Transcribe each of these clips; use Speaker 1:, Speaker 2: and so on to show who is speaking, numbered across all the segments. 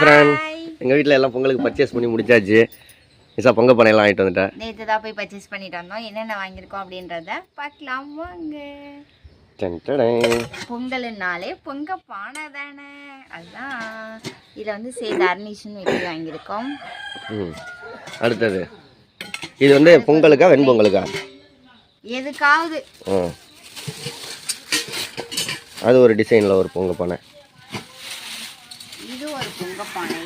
Speaker 1: Friend எங்கள் வீட்டில் எல்லாம் பொங்கலுக்கு பர்ச்சேஸ் பண்ணி முடிச்சாச்சு. நிசா பொங்கல் பானையெல்லாம் வாங்கிட்டு வந்துட்டேன்.
Speaker 2: நேற்று தான் போய் பர்ச்சேஸ் பண்ணிட்டு வந்தோம். என்னென்ன வாங்கியிருக்கோம் அப்படின்றத பார்க்கலாம். வாங்க. பொங்கல்னாலே பொங்க பானை தானே. அதுதான் இதில் வந்து சேது அர்னிஷன் வெட்டி வாங்கியிருக்கோம்.
Speaker 1: ம். அடுத்தது. இது வந்து பொங்கலுக்கா வெண்பொங்கலுக்கா
Speaker 2: எதுக்காவது.
Speaker 1: ம் அது ஒரு டிசைனில் ஒரு பொங்கல் பானை.
Speaker 2: பொங்க பானை?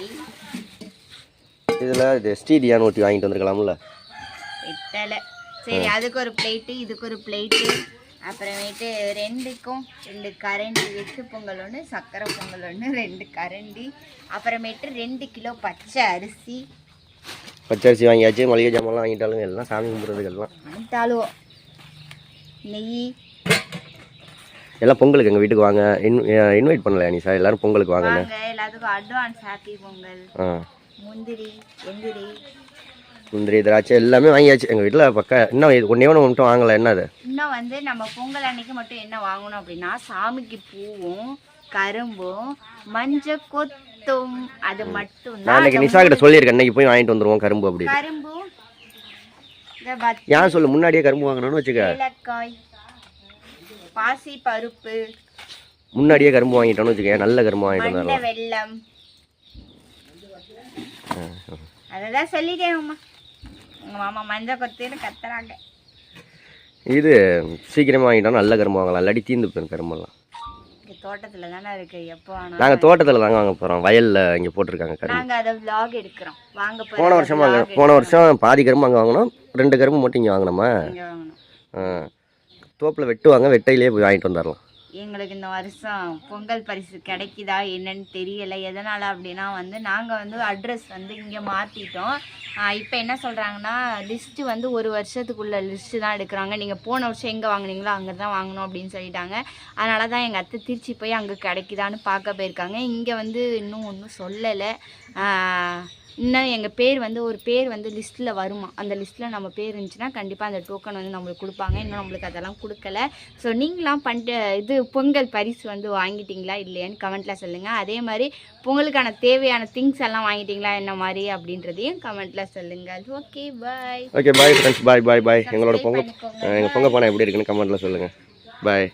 Speaker 1: இதில் இது ஸ்டீடியான்னு ஊற்றி வாங்கிட்டு வந்திருக்கலாம்ல.
Speaker 2: வெட்டலை சரி அதுக்கு ஒரு பிளேட்டு இதுக்கு ஒரு பிளேட்டு அப்புறமேட்டு ரெண்டுக்கும் ரெண்டு கரண்டி வெத்து பொங்கல் ஒன்று சக்கரை பொங்கல் ஒன்று ரெண்டு கரண்டி. அப்புறமேட்டு ரெண்டு கிலோ பச்சை அரிசி.
Speaker 1: பச்சரிசி வாங்கியாச்சு மளிகை ஜாமான்லாம் வாங்கிட்டாலும் எல்லாம் சாமி கும்பிட்றதுக்கு எல்லாம்
Speaker 2: வாங்கிட்டாலும் நெய்
Speaker 1: எல்லாம் பொங்கலுக்கு எங்கள் வீட்டுக்கு வாங்க. இன் இன்வைட் பண்ணலையா நீ சார்? எல்லோரும் பொங்கலுக்கு
Speaker 2: வாங்க. எல்லாத்துக்கும் அட்வான்ஸ் ஹாப்பி பொங்கல்.
Speaker 1: ஆ.
Speaker 2: முந்திரி எந்திரி.
Speaker 1: முந்திரி திராட்சை எல்லாமே வாங்கியாச்சு. எங்கள் வீட்டில் பக்க இன்னும் இது ஒன்றே ஒன்று மட்டும் வாங்கலை. என்ன அது
Speaker 2: இன்னும் வந்து நம்ம பொங்கல் அன்னைக்கு மட்டும் என்ன வாங்கணும் அப்படின்னா சாமிக்கு பூவும் கரும்பும் மஞ்சள் கொத்தும். அது மட்டும்
Speaker 1: நான் நிசா கிட்ட சொல்லியிருக்கேன். இன்னைக்கு போய் வாங்கிட்டு வந்துருவோம் கரும்பு அப்படி
Speaker 2: கரும்பும் பத்
Speaker 1: ஏன் சொல்லு? முன்னாடியே கரும்பு வாங்கணும்னு வச்சுக்க.
Speaker 2: பாசி பருப்பு.
Speaker 1: முன்னாடியே கரும்பு வாங்கிட்டோம்னு வச்சுக்க நல்ல கரும்பு வாங்கிட்டு வந்துடலாம்
Speaker 2: வெல்லம். அததான் சொல்லிட்டேன் அம்மா. உங்க மாமா மஞ்சள் கொத்துன்னு கத்துறாங்க.
Speaker 1: இது சீக்கிரமாக வாங்கிட்டோம் நல்ல கரும்பு வாங்கலாம். இல்லாட்டி தீந்து போயிடும் கரும்பெல்லாம்.
Speaker 2: தோட்டத்துல தானே இருக்கு. எப்போ
Speaker 1: நாங்கள் தோட்டத்தில் தாங்க வாங்க போகிறோம் வயலில் இங்கே போட்டிருக்காங்க கரும்பு.
Speaker 2: நாங்க அதை vlog எடுக்கிறோம். வாங்க
Speaker 1: போன வருஷம் வாங்க போன வருஷம் பாதி கரும்பு அங்கே வாங்கினோம். ரெண்டு கரும்பு மட்டும் இங்கே வாங்கினோமா. ஆ. தோப்பில் வெட்டுவாங்க வெட்டையிலே போய் வாங்கிட்டு வந்துடலாம்
Speaker 2: எங்களுக்கு இந்த வருஷம் பொங்கல் பரிசு கிடைக்குதா என்னன்னு தெரியலை. எதனால் அப்படின்னா வந்து நாங்கள் வந்து அட்ரஸ் வந்து இங்கே மாற்றிட்டோம் இப்போ என்ன சொல்கிறாங்கன்னா லிஸ்ட்டு வந்து ஒரு வருஷத்துக்குள்ள லிஸ்ட்டு தான் எடுக்கிறாங்க. நீங்கள் போன வருஷம் எங்கே வாங்குனீங்களோ அங்கே தான் வாங்கணும் அப்படின்னு சொல்லிட்டாங்க. அதனால தான் எங்கள் அத்தை திருச்சி போய் அங்கே கிடைக்குதான்னு பார்க்க போயிருக்காங்க. இங்கே வந்து இன்னும் ஒன்றும் சொல்லலை. இன்னும் எங்கள் பேர் வந்து ஒரு பேர் வந்து லிஸ்ட்டில் வருமா? அந்த லிஸ்ட்டில் நம்ம பேர் இருந்துச்சுன்னா கண்டிப்பாக அந்த டோக்கன் வந்து நம்மளுக்கு கொடுப்பாங்க. இன்னும் நம்மளுக்கு அதெல்லாம் கொடுக்கல. ஸோ நீங்களாம் பண்ணிட்டு இது பொங்கல் பரிசு வந்து வாங்கிட்டீங்களா இல்லையான்னு கமெண்ட்டில் சொல்லுங்கள் அதே மாதிரி பொங்கலுக்கான தேவையான திங்ஸ் எல்லாம் வாங்கிட்டீங்களா என்ன மாதிரி அப்படின்றதையும் கமெண்ட்டில் சொல்லுங்கள் okay bye
Speaker 1: okay bye friends bye bye bye எங்களோட பொங்கல் எங்கள் பொங்கல் பானை எப்படி இருக்குன்னு கமெண்ட்டில் சொல்லுங்கள் பாய்